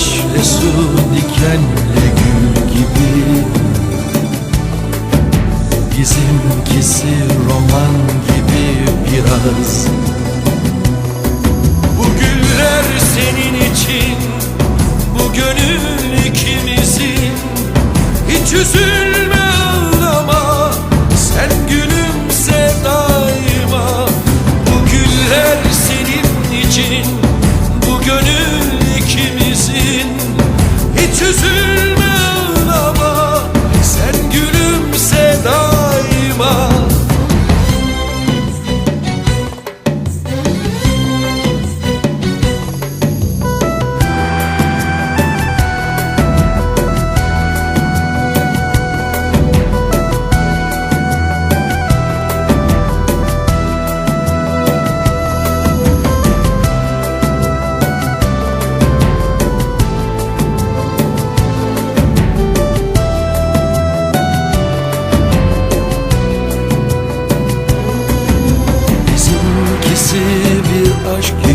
Ateşle su dikenle gül gibi. Bizimkisi roman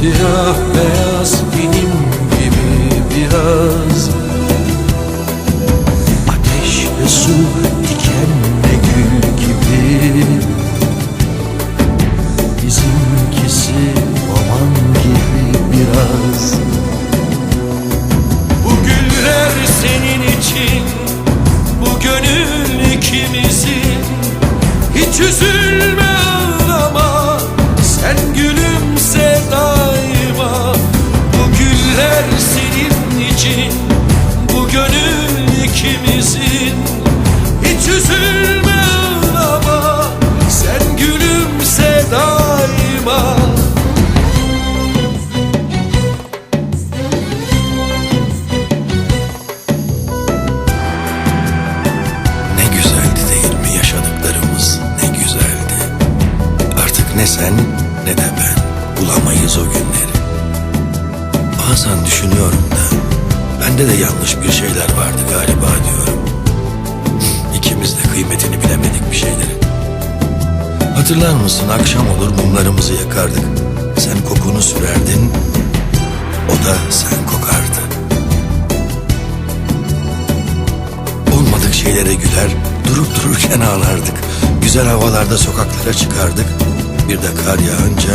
Siyah beyaz benim gibi biraz o günleri. Bazen düşünüyorum da bende de yanlış bir şeyler vardı galiba diyorum. İkimiz de kıymetini bilemedik bir şeylerin. Hatırlar mısın akşam olur mumlarımızı yakardık. Sen kokunu sürerdin, o da sen kokardı. Olmadık şeylere güler, durup dururken ağlardık. Güzel havalarda sokaklara çıkardık. Bir de kar yağınca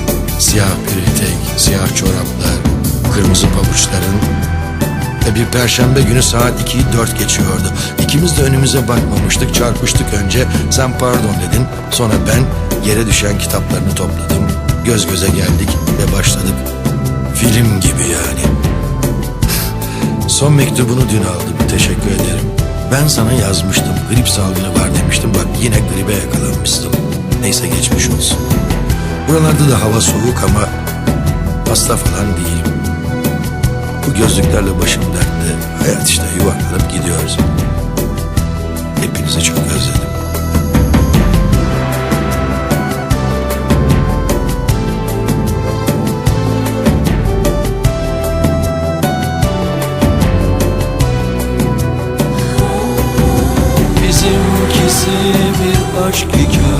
siyah bir etek, siyah çoraplar, kırmızı pabuçların bir perşembe günü saat 2'yi 4 geçiyordu. İkimiz de önümüze bakmamıştık, çarpıştık önce. Sen pardon dedin, sonra ben yere düşen kitaplarını topladım. Göz göze geldik ve başladık. Film gibi yani. Son mektubunu dün aldım. Teşekkür ederim. Ben sana yazmıştım. Grip salgını var demiştim. Bak yine gribe yakalanmışsın. Neyse geçmiş olsun. Buralarda da hava soğuk ama hasta falan değilim. Bu gözlüklerle başım dertte. Hayat işte yuvarlanıp gidiyoruz. Hepinizi çok özledim. Bizimkisi bir aşk hikayesi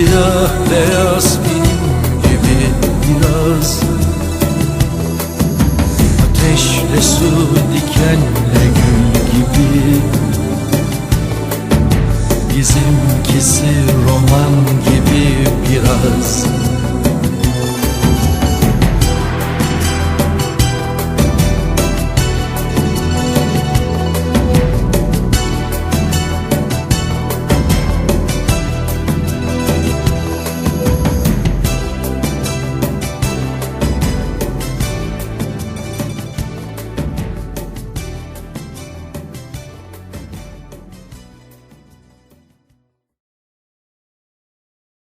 Siyah beyaz film gibi biraz. Ateşle su dikenle gül gibi. Bizimkisi roman gibi biraz